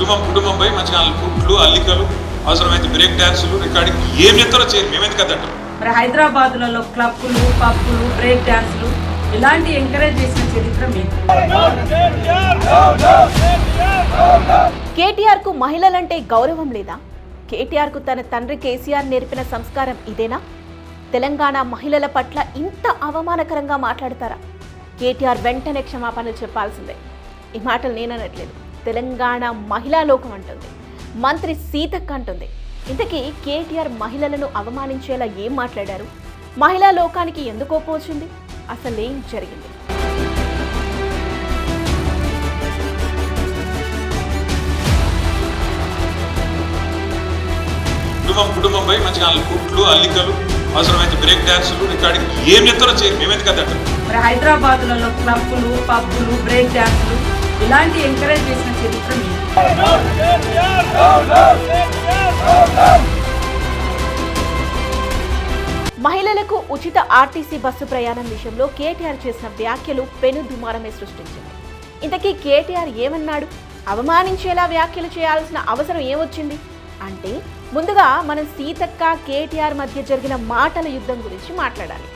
కుటుంబం కుటుంబం పోయి మంచిగా కుట్లు అల్లికలు అవసరమైతే బ్రేక్ డ్యాన్సులు రికార్డింగ్ ఏం చెప్తారో చేయరు. మేమెందుకు అదంటాం మరి హైదరాబాద్లలో క్లబ్బులు పబ్బులు బ్రేక్ డాన్సులు ఇలాంటి ఎంకరేజ్ చేసిన చరిత్ర కేటీఆర్కు మహిళలంటే గౌరవం లేదా? కేటీఆర్కు తన తండ్రి కేసీఆర్ నేర్పిన సంస్కారం ఇదేనా? తెలంగాణ మహిళల పట్ల ఇంత అవమానకరంగా మాట్లాడతారా? కేటీఆర్ వెంటనే క్షమాపణలు చెప్పాల్సిందే. ఈ మాటలు నేననట్లేదు తెలంగాణ మహిళా లోకం అంటుంది. మంత్రి సీతక్క అంటుంది. ఇంతకీ కేటీఆర్ మహిళలను అవమానించేలా ఏం మాట్లాడారు? మహిళా లోకానికి ఎందుకు వచ్చింది? అసలేం జరిగింది? కుటుంబం కుటుంబం పోయి మంచిగా కుట్లు అల్లికలు అవసరమైతే బ్రేక్ రికార్డింగ్ ఏం చెప్తారో మేమెందుకు హైదరాబాద్లలో క్లబ్బులు పబ్బులు బ్రేక్ డాన్సులు ఇలాంటి ఎంకరేజ్ చేసిన చరిత్ర మహిళలకు ఉచిత ఆర్టీసీ బస్సు ప్రయాణం విషయంలో కేటీఆర్ చేసిన వ్యాఖ్యలు పెను దుమారమే సృష్టించింది. ఇంతకీ కేటీఆర్ ఏమన్నాడు? అవమానించేలా వ్యాఖ్యలు చేయాల్సిన అవసరం ఏమొచ్చింది? అంటే ముందుగా మనం సీతక్క కేటీఆర్ మధ్య జరిగిన మాటల యుద్ధం గురించి మాట్లాడాలి.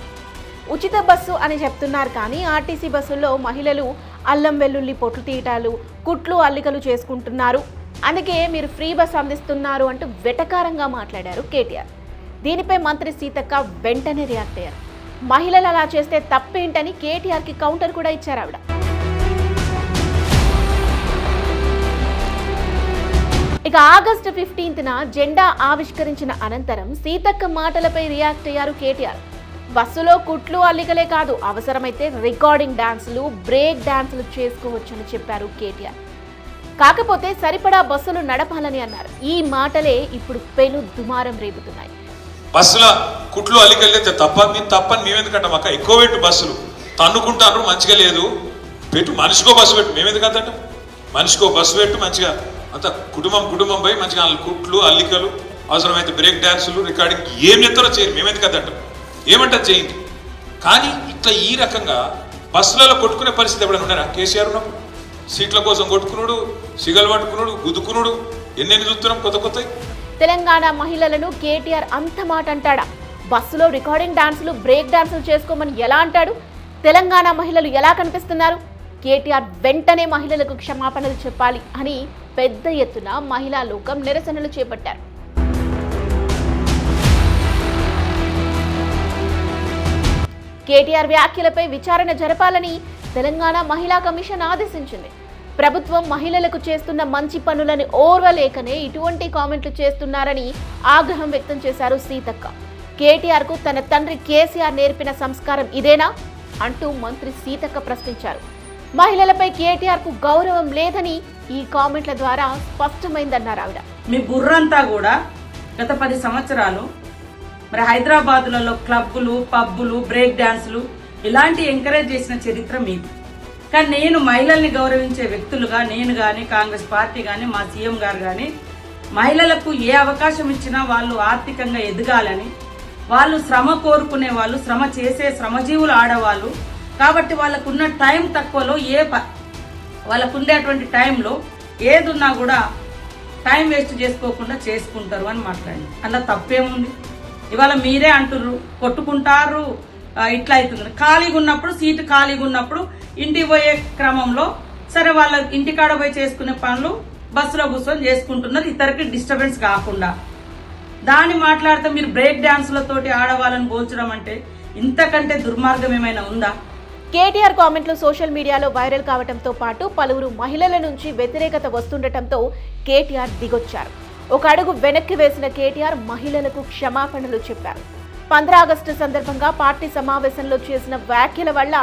ఉచిత బస్సు అని చెప్తున్నారు కానీ ఆర్టీసీ బస్సుల్లో మహిళలు అల్లం వెల్లుల్లి పొట్లు తీయటాలు కుట్లు అల్లికలు చేసుకుంటున్నారు. అందుకే మీరు ఫ్రీ బస్ అందిస్తున్నారు అంటూ వెటకారంగా మాట్లాడారు కేటీఆర్. దీనిపై మంత్రి సీతక్క వెంటనే రియాక్ట్ అయ్యారు. మహిళలు అలా చేస్తే తప్పేంటని కేటీఆర్కి కౌంటర్ కూడా ఇచ్చారు ఆవిడ. ఇక ఆగస్టు ఫిఫ్టీన్త్న జెండా ఆవిష్కరించిన అనంతరం సీతక్క మాటలపై రియాక్ట్ అయ్యారు కేటీఆర్. బస్సులో కుట్లు అల్లికలే కాదు అవసరమైతే రికార్డింగ్ డాన్సులు బ్రేక్ డాన్సులు చేసుకోవచ్చని చెప్పారు కేటీఆర్. కాకపోతే సరిపడా బస్సులు నడపాలని అన్నారు. ఈ మాటలే ఇప్పుడు పెను దుమారం రేపుతున్నాయి. బస్సుల కుట్లు అల్లికెళ్ళితే తప్ప మేము తప్పని మేమెందుకంటాం అక్క ఎక్కువ పెట్టు బస్సులు. తన్నుకుంటారు మంచిగా లేదు. పెట్టు మనిషికో బస్సు పెట్టు. మేమెందుకు అంటాం మనిషికో బస్సు పెట్టు మంచిగా. అంత కుటుంబం కుటుంబం పోయి మంచిగా కుట్లు అల్లికలు అవసరమైతే బ్రేక్ డ్యాన్సులు రికార్డింగ్ ఏం చెప్తారో చేయరు. మేమెందుకు అదంటాం ఏమంట చేయండి. కానీ ఇట్లా ఈ రకంగా బస్సులలో కొట్టుకునే పరిస్థితి ఎప్పుడైనా ఉన్నారా? కేసీఆర్ ఉన్నప్పుడు? సీట్ల కోసం కొట్టుకునుడు సిగలు పట్టుకునుడు గుదుకునుడు ఎన్నెన్ని చూస్తున్నాం కొత్త కొత్త తెలంగాణ మహిళలను కేటీఆర్ అంత మాట అంటాడా? బస్సులో రికార్డింగ్ డాన్సులు బ్రేక్ డాన్సులు చేసుకోమని ఎలా అంటాడు? తెలంగాణ మహిళలు ఎలా కనిపిస్తున్నారు? కేటీఆర్ వెంటనే మహిళలకు క్షమాపణలు చెప్పాలి అని పెద్ద ఎత్తున మహిళా లోకం నిరసనలు చేపట్టారు. కేటీఆర్ వ్యాఖ్యలపై విచారణ జరపాలని తెలంగాణ మహిళా కమిషన్ ఆదేశించింది. ప్రభుత్వం మహిళలకు చేస్తున్న మంచి పనులని ఓర్వలేకనే ఇటువంటి కామెంట్లు చేస్తున్నారని ఆగ్రహం వ్యక్తం చేశారు సీతక్క. కేటీఆర్కు తన తండ్రి కేసీఆర్ నేర్పిన సంస్కారం ఇదేనా? అంటూ మంత్రి సీతక్క ప్రశ్నించారు. మహిళలపై కేటీఆర్కు గౌరవం లేదని ఈ కామెంట్ల ద్వారా స్పష్టమైందన్నారు ఆవిడ. మీ బుర్రంతా కూడా గత పది సంవత్సరాలు మరి హైదరాబాద్లలో క్లబ్బులు పబ్బులు బ్రేక్ డాన్సులు ఇలాంటి ఎంకరేజ్ చేసిన చరిత్ర మీది. కానీ నేను మహిళల్ని గౌరవించే వ్యక్తులుగా నేను కానీ కాంగ్రెస్ పార్టీ కానీ మా సీఎం గారు కానీ మహిళలకు ఏ అవకాశం ఇచ్చినా వాళ్ళు ఆర్థికంగా ఎదగాలని వాళ్ళు శ్రమ కోరుకునే వాళ్ళు శ్రమ చేసే శ్రమజీవులు ఆడవాళ్ళు. కాబట్టి వాళ్ళకున్న టైం తక్కువలో ఏ ప వాళ్ళకు ఉండేటువంటి టైంలో ఏదున్నా కూడా టైం వేస్ట్ చేసుకోకుండా చేసుకుంటారు అని మాట్లాడింది. అలా తప్పేముంది? ఇవాళ మీరే అంటుర్రు కొట్టుకుంటారు ఇట్లా అవుతుంది ఖాళీగా ఉన్నప్పుడు సీటు ఖాళీగా ఉన్నప్పుడు ఇంటికి పోయే క్రమంలో సరే వాళ్ళ ఇంటికాడ పోయి చేసుకునే పనులు బస్సులో కూర్చొని చేసుకుంటున్నారు ఇతరికి డిస్టర్బెన్స్ కాకుండా. దాన్ని మాట్లాడితే మీరు బ్రేక్ డాన్సులతోటి ఆడవాళ్ళని పోల్చడం అంటే ఇంతకంటే దుర్మార్గం ఏమైనా ఉందా? కేటీఆర్ కామెంట్లు సోషల్ మీడియాలో వైరల్ కావడంతో పాటు పలువురు మహిళల నుంచి వ్యతిరేకత వస్తుండటంతో కేటీఆర్ దిగొచ్చారు. ఒక అడుగు వెనక్కి వేసిన కేటీఆర్ మహిళలకు క్షమాపణలు చెప్పారు. పంద్రా ఆగస్టు సందర్భంగా పార్టీ సమావేశంలో చేసిన వ్యాఖ్యల వల్ల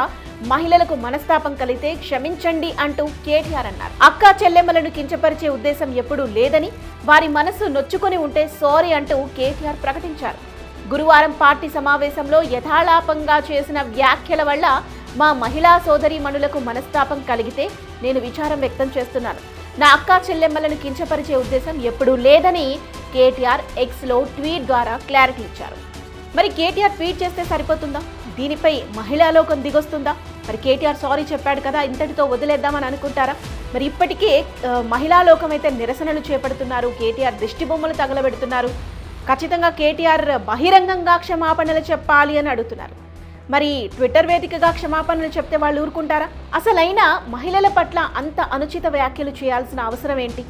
మహిళలకు మనస్తాపం కలిగితే క్షమించండి అంటూ కేటీఆర్ అన్నారు. అక్కా చెల్లెమ్మలను కించపరిచే ఉద్దేశం ఎప్పుడూ లేదని వారి మనసు నొచ్చుకొని ఉంటే సారీ అంటూ కేటీఆర్ ప్రకటించారు. గురువారం పార్టీ సమావేశంలో యథాలాపంగా చేసిన వ్యాఖ్యల వల్ల మా మహిళా సోదరీమణులకు మనస్తాపం కలిగితే నేను విచారం వ్యక్తం చేస్తున్నాను. నా అక్క చెల్లెమ్మలను కించపరిచే ఉద్దేశం ఎప్పుడూ లేదని కేటీఆర్ ఎక్స్లో ట్వీట్ ద్వారా క్లారిటీ ఇచ్చారు. మరి కేటీఆర్ ట్వీట్ చేస్తే సరిపోతుందా? దీనిపై మహిళాలోకం దిగొస్తుందా? మరి కేటీఆర్ సారీ చెప్పాడు కదా ఇంతటితో వదిలేద్దామని అనుకుంటారా? మరి ఇప్పటికే మహిళాలోకం అయితే నిరసనలు చేపడుతున్నారు కేటీఆర్ దిష్టి బొమ్మలు తగలబెడుతున్నారు. ఖచ్చితంగా కేటీఆర్ బహిరంగంగా క్షమాపణలు చెప్పాలి అని అడుగుతున్నారు. మరి ట్విట్టర్ వేదికగా క్షమాపణలు చెప్తే వాళ్ళు ఊరుకుంటారా? అసలైన మహిళల పట్ల అంత అనుచిత వ్యాఖ్యలు చేయాల్సిన అవసరం ఏంటి?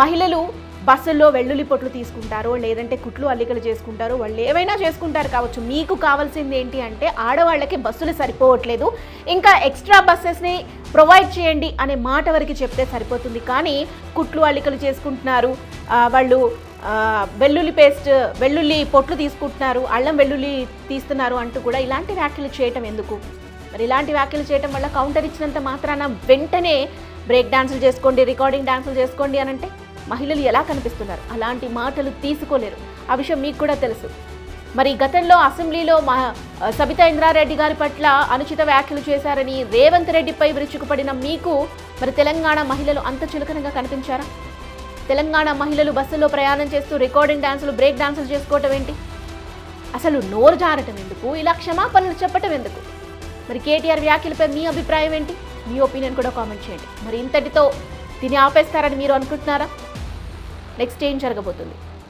మహిళలు బస్సుల్లో వెల్లుల్లి పొట్లు తీసుకుంటారు లేదంటే కుట్లు అల్లికలు చేసుకుంటారు వాళ్ళు ఏవైనా చేసుకుంటారు కావచ్చు. మీకు కావాల్సింది ఏంటి అంటే ఆడవాళ్ళకి బస్సులు సరిపోవట్లేదు. ఇంకా ఎక్స్ట్రా బస్సెస్ని ప్రొవైడ్ చేయండి అనే మాట వరకు చెప్తే సరిపోతుంది. కానీ కుట్లు అల్లికలు చేసుకుంటున్నారు వాళ్ళు వెల్లుల్లి పేస్ట్ వెల్లుల్లి పొట్లు తీసుకుంటున్నారు అల్లం వెల్లుల్లి తీస్తున్నారు అంటూ కూడా ఇలాంటి వ్యాఖ్యలు చేయటం ఎందుకు? మరి ఇలాంటి వ్యాఖ్యలు చేయటం వల్ల కౌంటర్ ఇచ్చినంత మాత్రాన వెంటనే బ్రేక్ డాన్సులు చేసుకోండి రికార్డింగ్ డాన్సులు చేసుకోండి అని అంటే మహిళలు ఎలా కనిపిస్తున్నారు? అలాంటి మాటలు తీసుకోలేరు. ఆ విషయం మీకు కూడా తెలుసు. మరి గతంలో అసెంబ్లీలో మా సబితా ఇంద్రారెడ్డి గారి పట్ల అనుచిత వ్యాఖ్యలు చేశారని రేవంత్ రెడ్డిపై విరుచుకుపడిన మీకు మరి తెలంగాణ మహిళలు అంత చులకనగా కనిపించారా? తెలంగాణ మహిళలు బస్సులో ప్రయాణం చేస్తూ రికార్డింగ్ డాన్సులు బ్రేక్ డాన్సులు చేసుకోవటం ఏంటి? అసలు నోరు జారటం ఎందుకు? ఇలా క్షమాపణలు చెప్పటం ఎందుకు? మరి కేటీఆర్ వ్యాఖ్యలపై మీ అభిప్రాయం ఏంటి? మీ ఒపీనియన్ కూడా కామెంట్ చేయండి. మరి ఇంతటితో దీన్ని ఆపేస్తారని మీరు అనుకుంటున్నారా? నెక్స్ట్ ఏం జరగబోతుంది?